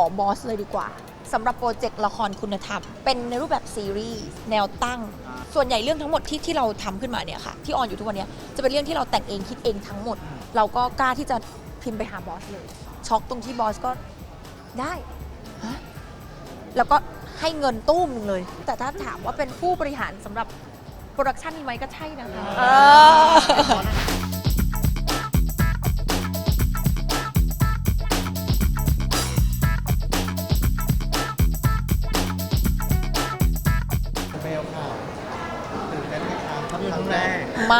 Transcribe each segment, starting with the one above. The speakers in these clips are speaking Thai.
อบอสเลยดีกว่าสำหรับโปรเจกต์ละครคุณธรรม เป็นในรูปแบบซีรีส์แนวตั้ง ส่วนใหญ่เรื่องทั้งหมดที่ที่เราทำขึ้นมาเนี่ยค่ะ ที่ออนอยู่ทุกวันนี้จะเป็นเรื่องที่เราแต่งเองคิดเองทั้งหมด เราก็กล้าที่จะพิมพ์ไปหาบอสเลย ช็อกตรงที่บอสก็ได้ฮะแล้วก็ให้เงินตู้มหนึ่งเลย แต่ถ้าถามว่าเป็นผู้บริหารสำหรับโปรดักชันนี้ไหมก็ใช่นะคะ ม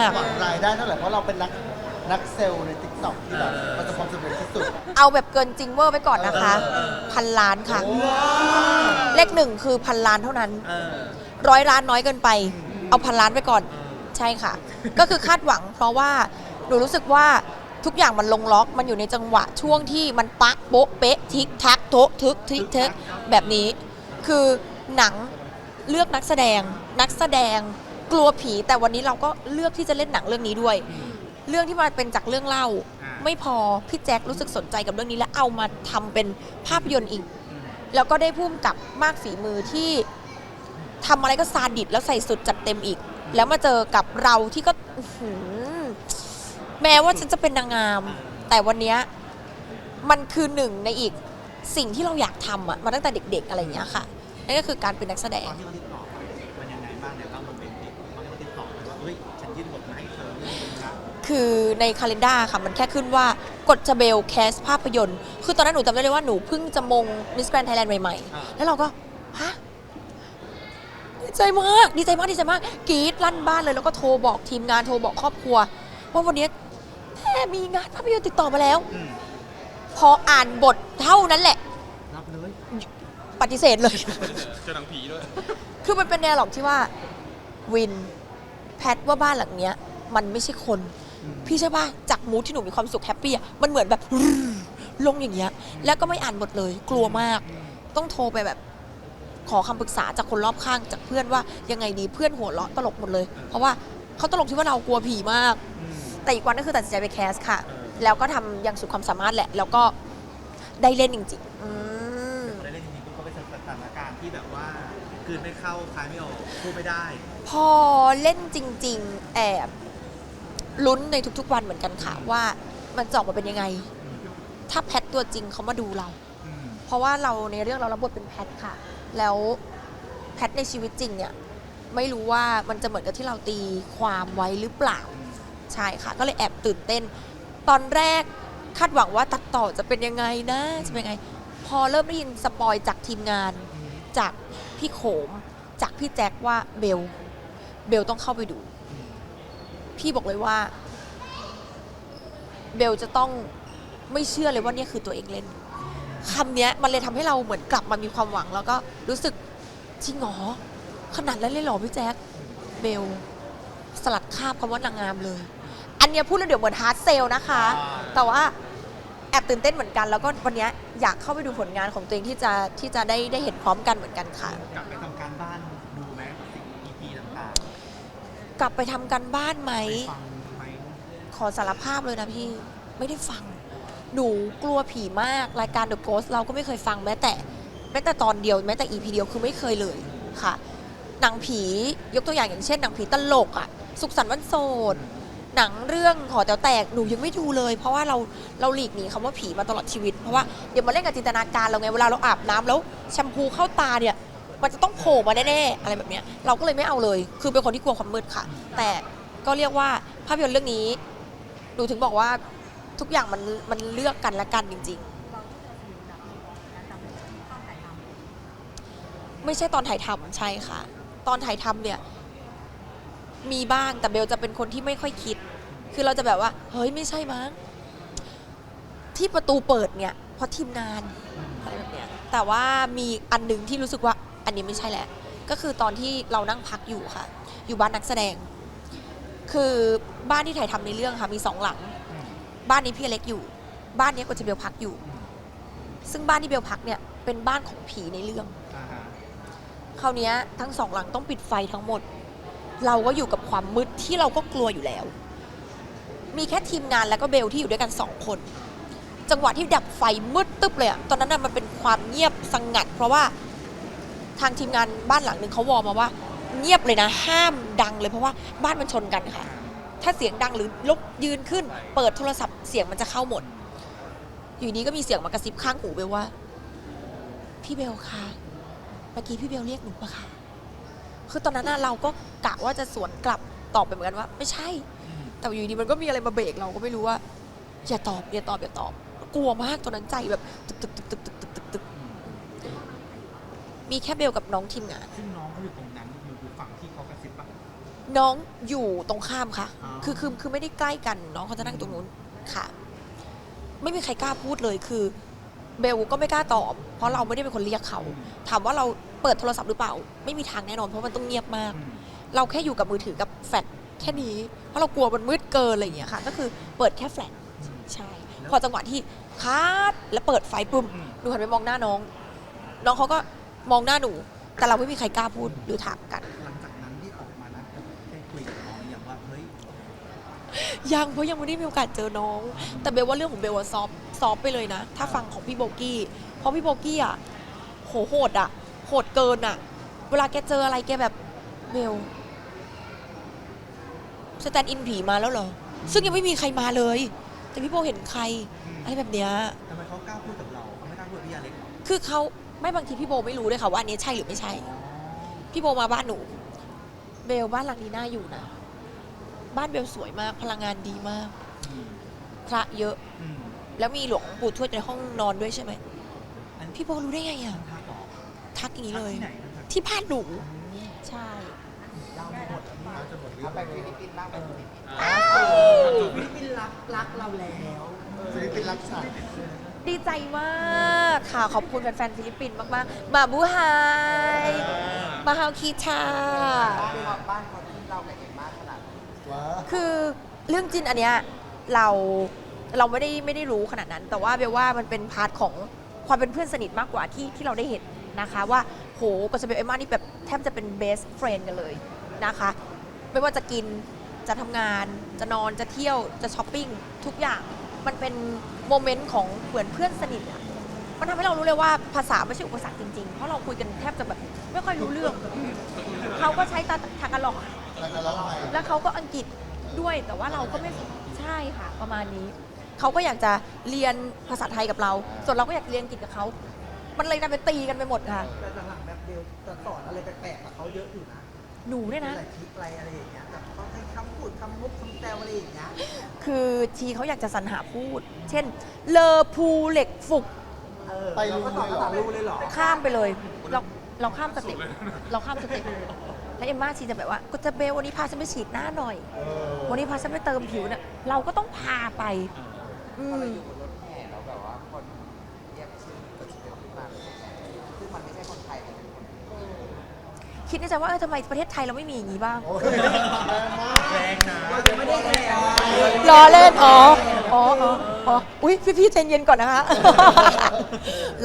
าก หวังรายได้เท่าไหร่เพราะเราเป็นนักนักเซลล์ในติ๊กต็อกที่แบบประสบความสำเร็จที่สุด เอาแบบเกินจริงเวอร์ไปก่อนนะคะ พันล้านค่ะ เลขหนึ่งคือพันล้านเท่านั้นเออร้อยล้านน้อยเกินไป เอาพันล้านไปก่อน ใช่ค่ะ ก็คือคาดหวัง เพราะว่าหนูรู้สึกว่าทุกอย่างมันลงล็อก มันอยู่ในจังหวะช่วงที่มันปักโป๊ะเป๊ะทิกทักโทะทึกทิกเทกแบบนี้ คือหนังเลือกนักแสดงนักแสดง กลัวผีแต่วันนี้เราก็เลือกที่จะเล่นหนังเรื่องนี้ด้วย เรื่องที่มาเป็นจากเรื่องเล่า ไม่พอพี่แจ็ครู้สึกสนใจกับเรื่องนี้แล้วเอามาทำเป็นภาพยนตร์อีก แล้วก็ได้พุ่มกับมากฝีมือที่ทำอะไรก็ซาดิสแล้วใส่สุดจัดเต็มอีก แล้วมาเจอกับเราที่ก็อื้อหือแม้ว่าฉันจะเป็นนางงาม แต่วันเนี้ยมันคือหนึ่งในอีกสิ่งที่เราอยากทำอะมาตั้งแต่เด็ก ๆ อะไรอย่างเงี้ยค่ะนั่นก็คือการเป็นนักแสดตง คือในคาล endar ค่ะ มันแค่ขึ้นว่ากดจะเบลแคสภาพยนตร์ คือตอนนั้นหนูจำได้เลยว่าหนูเพิ่งจะมงมิสแกรนไทยแลนด์ใหม่อ่า ๆ แล้วเราก็ ฮะ ดีใจมาก ดีใจมาก ดีใจมากกรี๊ดลั่นบ้านเลย แล้วก็โทรบอกทีมงานโทรบอกครอบครัว ว่าวันนี้แม่มีงานภาพยนตร์ติดต่อมาแล้ว อืมพออ่านบทเท่านั้นแหละ รับเลยปฏิเสธเลย เจอหนังผีด้วย คือมันเป็นแนวหรอกที่ว่าวิน แพทว่าบ้านหลังเนี้ย มันไม่ใช่คน พี่ใช่ป่ะจากมูทที่หนูมีความสุขแฮปปี้อะมันเหมือนแบบลงอย่างเงี้ย แล้วก็ไม่อ่านบทเลย กลัวมาก ต้องโทรไปแบบ ขอคำปรึกษาจากคนรอบข้างจากเพื่อนว่ายังไงดีเพื่อนหัวเราะตลกหมดเลย เพราะว่าเขาตลกที่ว่าเรากลัวผีมากอืมแต่อีกวันก็คือตัดสินใจไปแคสค่ะเออแล้วก็ทำอย่างสุดความสามารถแหละ แล้วก็ได้เล่นจริงๆอืมพอได้เล่นจริงๆก็เป็นสถานการณ์ที่แบบว่าคืนไม่เข้าคลายไม่ออกพูดไม่ได้ พอเล่นจริง ๆ แอบ ลุ้นในทุกๆวันเหมือนกันค่ะว่ามันจะออกมาเป็นยังไง ถ้าแพทตัวจริงเขามาดูเราอืมเพราะว่าเราในเรื่องเรารับบทเป็นแพทค่ะ แล้วแพทในชีวิตจริงเนี่ยไม่รู้ว่ามันจะเหมือนกับที่เราตีความไว้หรือเปล่าใช่ค่ะ ก็เลยแอบตื่นเต้น ตอนแรกคาดหวังว่าตัดต่อจะเป็นยังไงนะจะเป็นยังไง พอเริ่มได้ยินสปอยจากทีมงาน จากพี่โขม จากพี่แจ็คว่าเบล เบลต้องเข้าไปดู พี่บอกเลยว่า เบลจะต้องไม่เชื่อเลยว่าเนี่ยคือตัวเองเล่นคำเนี้ยมันเลยทำให้เราเหมือนกลับมามีความหวัง แล้วก็รู้สึกจริงเหรอขนาดนั้นเลยเหรอพี่แจ๊คเบลสลัดคราบคำว่านางงามเลย อันเนี้ยพูดแล้วเดี๋ยวเหมือนฮาร์ดเซลนะคะ แต่ว่าแอบตื่นเต้นเหมือนกัน แล้วก็วันเนี้ยอยากเข้าไปดูผลงานของตัวเองที่จะที่จะได้ได้เห็นพร้อมกันเหมือนกันค่ะ กลับไปทำการบ้านดูไหมสิ่ง EP ต่าง กลับไปทำกันบ้านไหมๆไปฟังไหม ขอสารภาพเลยนะพี่ไม่ได้ฟัง หนูกลัวผีมากรายการ The Ghost เราก็ไม่เคยฟังแม้แต่แม้แต่ตอนเดียวแม้แต่ EP เดียวคือไม่เคยเลยค่ะ หนังผียกตัวอย่างอย่างเช่น หนังผีตลกอะสุขสันต์วันโสดหนังเรื่องหอแต๋วแตกหนูยังไม่ดูเลย เพราะว่าเราเราหลีกหนีคำว่าผีมาตลอดชีวิต เพราะว่าเดี๋ยวมาเล่นกับจินตนาการเราไงเวลาเราอาบน้ำแล้วแชมพูเข้าตาเนี่ย มันจะต้องโผล่มาแน่ๆอะไรแบบเนี้ยเราก็เลยไม่เอาเลย คือเป็นคนที่กลัวความมืดค่ะ แต่ก็เรียกว่าภาพยนตร์เรื่องนี้หนูถึงบอกว่าทุกอย่างมันมันเลือกกันและกันจริง ๆ ไม่ใช่ตอนถ่ายทำใช่ค่ะ ตอนถ่ายทำเนี่ยมีบ้างแต่เบลจะเป็นคนที่ไม่ค่อยคิด คือเราจะแบบว่า เฮ้ยไม่ใช่มั้งที่ประตูเปิดเนี่ยเพราะทีมงานอะไรแบบเนี้ยแต่ว่ามีอันหนึ่งที่รู้สึกว่า อันนี้ไม่ใช่แหละ ก็คือตอนที่เรานั่งพักอยู่ค่ะ อยู่บ้านนักแสดง คือบ้านที่ถ่ายทำในเรื่องค่ะมีสองหลัง บ้านนี้พี่อเล็กอยู่ บ้านนี้ก็จะเบลพักอยู่ ซึ่งบ้านที่เบลพักเนี่ยเป็นบ้านของผีในเรื่องอ่าฮะคราวเนี้ยทั้งสองหลังต้องปิดไฟทั้งหมด เราก็อยู่กับความมืดที่เราก็กลัวอยู่แล้ว มีแค่ทีมงานแล้วก็เบลที่อยู่ด้วยกันสองคน จังหวะที่ดับไฟมืดตึ๊บเลยอะตอนนั้นน่ะมันเป็นความเงียบสงัด เพราะว่า ทางทีมงานบ้านหลังหนึ่งเขาวอร์มาว่า เงียบเลยนะ ห้ามดังเลยเพราะว่าบ้านมันชนกันค่ะ ถ้าเสียงดังหรือลุกยืนขึ้น เปิดโทรศัพท์เสียงมันจะเข้าหมด อยู่ดีก็มีเสียงมากระซิบข้างหูเบลว่า พี่เบลคะเมื่อกี้พี่เบลเรียกหนูปะคะคือตอนนั้นเราก็กะว่าจะสวนกลับตอบไปเหมือนกันว่า ไม่ใช่ แต่อยู่ดีมันก็มีอะไรมาเบรกเราก็ไม่รู้ว่า อย่าตอบอย่าตอบอย่าตอบ กลัวมากตอนนั้นใจแบบตึกตึกตึกตึก มีแค่เบลกับน้องทีมงาน ซึ่งน้องเขาอยู่ตรงนั้นอยู่อยู่ฝั่งที่เขากระซิบปะน้องอยู่ตรงข้ามค่ะ อ๋อ คือคือคือไม่ได้ใกล้กัน น้องเขาจะนั่งตรงนู้นค่ะ ไม่มีใครกล้าพูดเลยคือ เบลก็ไม่กล้าตอบ เพราะเราไม่ได้เป็นคนเรียกเขา ถามว่าเราเปิดโทรศัพท์หรือเปล่า ไม่มีทางแน่นอนเพราะมันต้องเงียบมาก อืมเราแค่อยู่กับมือถือกับแฟลชแค่นี้ เพราะเรากลัวมันมืดเกินอะไรอย่างเงี้ยค่ะ ก็คือเปิดแค่แฟลชใช่พอจังหวะที่คัดแล้วเปิดไฟปุ๊บอืม หนูหันไปมองหน้าน้อง น้องเขาก็ มองหน้าหนู แต่เราไม่มีใครกล้าพูดหรือถามกัน หลังจากนั้นที่ออกมานะได้คุยกับน้องอย่างว่าเฮ้ยยังเพราะยังไม่ได้มีโอกาสเจอน้อง แต่เบลว่าเรื่องของเบลว่าซอฟซอฟไปเลยนะ ถ้าฟังของพี่โบกี้ เพราะพี่โบกี้อะโหโหดอะ โหดเกินอะ เวลาแกเจออะไรแกแบบเบลสแตนด์อินผีมาแล้วเหรอ ซึ่งยังไม่มีใครมาเลย แต่พี่โบเห็นใครอะไรแบบเนี้ย ทำไมเขากล้าพูดกับเราเขาไม่กล้าพูดกับพี่อเล็กเหรอ คือเขา ไม่บางทีพี่โบไม่รู้ด้วยค่ะว่าอันนี้ใช่หรือไม่ใช่ พี่โบมาบ้านหนู เบลบ้านหลังนี้น่าอยู่นะ บ้านเบลสวยมากพลังงานดีมากอืมพระเยอะอืมแล้วมีหลวงปู่ทวดในห้องนอนด้วยใช่ไหมอันพี่โบรู้ได้ไงอะท่าต่อทักอย่างนี้เลย ที่ไหนนะครับที่บ้านหนูใช่ยาวหมดนี่น่าจะหมดเรื่อเอางไปฟิลิปปินส์บ้างไปฟิลิปปินส์ฟิลิปปินส์รักรักเราแล้วฟิลิปปินส์รักษา ดีใจมากค่ะขอบคุณแฟนๆฟิลิปปินส์มากๆมาบูไฮมาฮาวคีชา บ้านบ้านเขาที่เรากับเอ็มมากขนาดนั้นว้าคือเรื่องจินอันเนี้ยเราเราไม่ได้ไม่ได้รู้ขนาดนั้น แต่ว่าเบลว่ามันเป็นพาร์ทของความเป็นเพื่อนสนิทมากกว่าที่ที่เราได้เห็นนะคะว่าโหกับสเบลเอมมานี่แบบแทบจะเป็น best friend กันเลยนะคะ ไม่ว่าจะกินจะทำงานจะนอนจะเที่ยวจะช้อปปิ้งทุกอย่าง มันเป็นโมเมนต์ของเหมือนเพื่อนสนิทอะมันทำให้เรารู้เลยว่าภาษาไม่ใช่อุปสรรคจริงๆ เพราะเราคุยกันแทบจะแบบไม่ค่อยรู้เรื่อง เขาก็ใช้ตาทากาลอก แล้วก็ร้องไห้แล้วเขาก็อังกฤษด้วยแต่ว่าเราก็ไม่ใช่ค่ะประมาณนี้ เขาก็อยากจะเรียนภาษาไทยกับเรา ส่วนเราก็อยากเรียนอังกฤษกับเขา มันเลยกลายเป็นตีกันไปหมดค่ะ แต่หลังๆแบบเบลจะสอนอะไรแปลกๆกับเขาเยอะอยู่นะ หนูเนี่ยนะ หลายคลิปอะไรอะไรอย่างเงี้ยแบบเขาให้คำพูดคำมุกคำแซวอะไรอย่างเงี้ยคือทีเขาอยากจะสรรหาพูด เช่น เลอพูเหล็กฝุก เออไปเรารู้ก็สอนเลยเหรอภาษาลูเลยเหรอ ข้ามไปเลย เราเราข้ามสเต็ปเราข้ามสเต็ปแล้วเอมม่าชีจะแบบว่าก็จะเบลวันนี้พาฉันไปฉีดหน้าหน่อยเออวันนี้พาฉันไปเติมผิวเนี่ยเราก็ต้องพาไป อืพอม คิดในใจว่าเออทำไมประเทศไทยเราไม่มีอย่างนี้บ้างโอ้ยแรงมากแรงนะเราจะไม่ได้แห่รอเล่น อ๋อ อ๋อ อ๋ออ๋ออุ้ยพี่พี่ๆใจเย็นก่อนนะคะ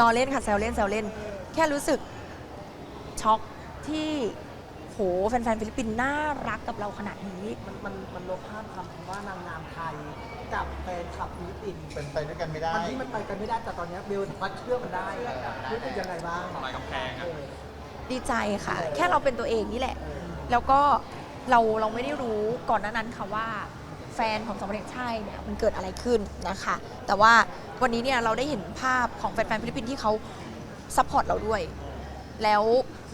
รอเล่นค่ะแซวเล่นแซวเล่น แค่รู้สึกช็อกที่โหแฟนๆฟิลิปปินส์น่ารักกับเราขนาดนี้ มันมันมันลบภาพคำว่านางงามไทยกับแฟนคลับฟิลิปปินส์เป็นไปด้วยกันไม่ได้ มันที่มันไปกันไม่ได้แต่ตอนเนี้ยเบลสามารถเชื่อมันได้รู้สึกยังไงบ้างลายกำแพงอะ ดีใจค่ะ แค่เราเป็นตัวเองนี่แหละ แล้วก็เราเราไม่ได้รู้ก่อนหน้านั้นค่ะว่าแฟนของสมเด็จชัยเนี่ยมันเกิดอะไรขึ้นนะคะ แต่ว่าวันนี้เนี่ยเราได้เห็นภาพของแฟนๆฟิลิปปินส์ที่เขาซัพพอร์ตเราด้วย แล้ว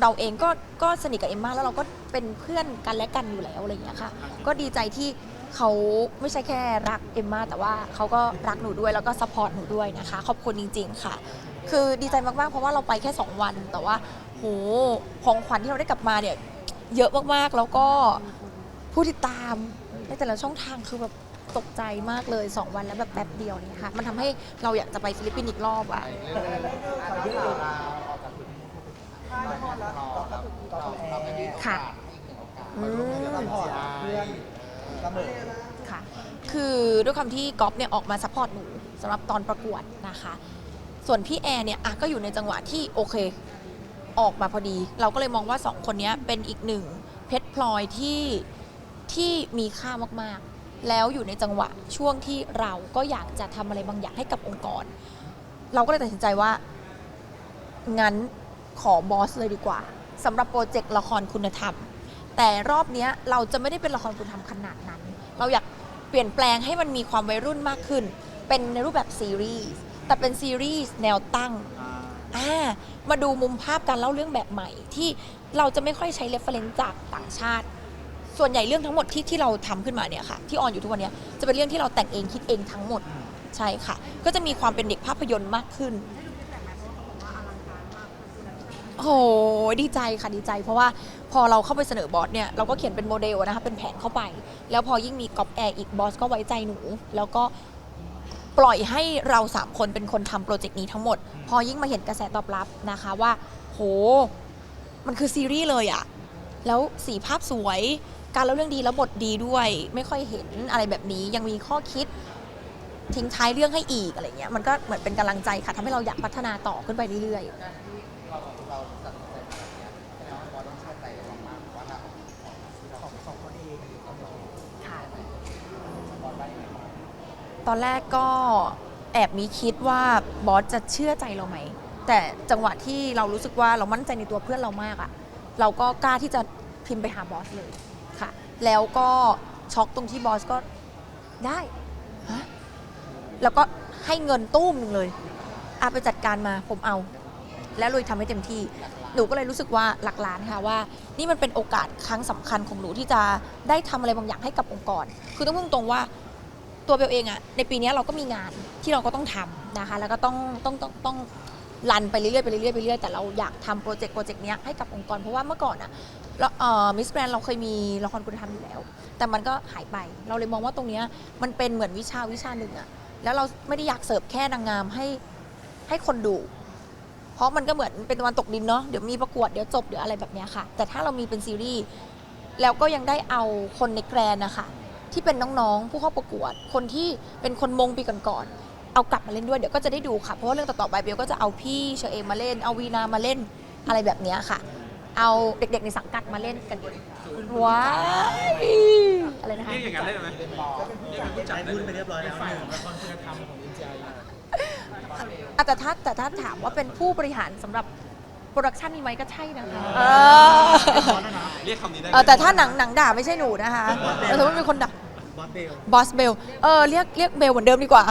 เราเองก็ก็สนิทกับเอมมาแล้วเราก็เป็นเพื่อนกันและกันอยู่แล้วอะไรอย่างเงี้ยค่ะ ก็ดีใจที่เขาไม่ใช่แค่รักเอมมาแต่ว่าเขาก็รักหนูด้วยแล้วก็ซัพพอร์ตหนูด้วยนะคะ ขอบคุณจริง ๆ ค่ะ คือดีใจมากๆเพราะว่าเราไปแค่ 2 วัน แต่ว่า โหของขวัญที่เราได้กลับมาเนี่ย เยอะมากๆ แล้วก็ผู้ติดตามในแต่ละช่องทางคือแบบตกใจมากเลย 2 วันแล้วแบบแป๊บเดียวเนี่ยค่ะ มันทำให้เราอยากจะไปฟิลิปปินส์อีกรอบอะค่ะค่ะ คือด้วยความที่ก๊อฟเนี่ยออกมาซัพพอร์ตหนูสำหรับตอนประกวดนะคะ ส่วนพี่แอร์เนี่ยอะก็อยู่ในจังหวะที่โอเค ออกมาพอดี เราก็เลยมองว่าสองคนนี้เป็นอีกหนึ่งเพชรพลอยที่ที่มีค่ามากแล้วอยู่ในจังหวะช่วงที่เราก็อยากจะทำอะไรบางอย่างให้กับองค์กร เราก็เลยตัดสินใจว่า งั้นขอบอสเลยดีกว่าสำหรับโปรเจกต์ละครคุณธรรม แต่รอบนี้เราจะไม่ได้เป็นละครคุณธรรมขนาดนั้น เราอยากเปลี่ยนแปลงให้มันมีความวัยรุ่นมากขึ้น เป็นในรูปแบบซีรีส์แต่เป็นซีรีส์แนวตั้ง อ่ามาดูมุมภาพการเล่าเรื่องแบบใหม่ที่เราจะไม่ค่อยใช้เรฟเฟรนซ์จากต่างชาติ ส่วนใหญ่เรื่องทั้งหมดที่ที่เราทำขึ้นมาเนี่ยค่ะที่ออนอยู่ทุกวันนี้จะเป็นเรื่องที่เราแต่งเองคิดเองทั้งหมดใช่ค่ะ ก็จะมีความเป็นเด็กภาพยนตร์มากขึ้นโอ้โหดีใจค่ะดีใจ เพราะว่าพอเราเข้าไปเสนอบอสเนี่ยเราก็เขียนเป็นโมเดลนะคะเป็นแผนเข้าไป แล้วพอยิ่งมีกอบแอร์อีกบอสก็ไว้ใจหนู แล้วก็ ปล่อยให้เราสามคนเป็นคนทำโปรเจกต์นี้ทั้งหมด พอยิ่งมาเห็นกระแสตอบรับนะคะว่า โห มันคือซีรีส์เลยอะแล้วสีภาพสวย การเล่าเรื่องดีแล้วบทดีด้วย ไม่ค่อยเห็นอะไรแบบนี้ยังมีข้อคิด ทิ้งท้ายเรื่องให้อีกอะไรเงี้ยมันก็เหมือนเป็นกำลังใจค่ะทำให้เราอยากพัฒนาต่อขึ้นไปเรื่อยๆการที่เราเราตัดสินใจแบบเนี้ยแสดงว่าบอสต้องเชื่อใจเรามากว่าเรา ของสองคนเอง ค่ะ บอสได้ยังไงบ้าง ตอนแรกก็แอบมีคิดว่าบอสจะเชื่อใจเราไหม แต่จังหวะที่เรารู้สึกว่าเรามั่นใจในตัวเพื่อนเรามากอะเราก็กล้าที่จะพิมพ์ไปหาบอสเลยค่ะ แล้วก็ช็อกตรงที่บอสก็ได้ฮะแล้วก็ให้เงินตู้มหนึ่งเลยอาไปจัดการมาผมเอา แล้วลุยทำให้เต็มที่ หนูก็เลยรู้สึกว่าหลักล้านค่ะว่า นี่มันเป็นโอกาสครั้งสำคัญของหนูที่จะได้ทำอะไรบางอย่างให้กับองค์กร คือต้องพูดตรงว่า ตัวเบลเองอะในปีนี้เราก็มีงานที่เราก็ต้องทำนะคะ แล้วก็ต้องต้องต้องต้องรันไปเรื่อยๆไปเรื่อยๆไปเรื่อยแต่เราอยากทำโปรเจกต์โปรเจกต์นี้ยให้กับองค์กรเพราะว่าเมื่อก่อนอะแล้วเอ่อมิสแกรนเราเคยมีละครคุณธรรมอยู่แล้ว แต่มันก็หายไปเราเลยมองว่าตรงนี้มันเป็นเหมือนวิชาวิชาหนึ่งอะแล้วเราไม่ได้อยากเสิร์ฟแค่นางงามให้ให้คนดู เพราะมันก็เหมือนเป็นตะวันตกดินเนาะเดี๋ยวมีประกวดเดี๋ยวจบเดี๋ยวอะไรแบบนี้ค่ะ แต่ถ้าเรามีเป็นซีรีส์แล้วก็ยังได้เอาคนในแกรนนะคะ ที่เป็นน้องๆ ผู้เข้าประกวด คนที่เป็นคนมงปีก่อนๆเอากลับมาเล่นด้วยเดี๋ยวก็จะได้ดูค่ะ เพราะว่าเรื่องต่อๆไปเบลก็จะเอาพี่เชอเอมมาเล่น เอาวีนามาเล่นอะไรแบบเนี้ยค่ะ เอาเด็กๆในสังกัดมาเล่นกันว้ายอะไรนะคะ เรียกอย่างนั้นได้ไหมเรียกเป็นผู้จัดได้พูดไปเรียบร้อยแล้วอะแต่ถ้าแต่ถ้าถามว่าเป็นผู้บริหารสำหรับโป รดักชันนี้ไหมก็ใช่นะคะเออเรียกคำนี้ได้เออแต่ถ้าหนังหนังด่าไม่ใช่หนูนะคะแต่สมมติมีคนด่าบอสเบล บอสเบล เออเรียกเรียกเบลเหมือนเดิมดีกว่า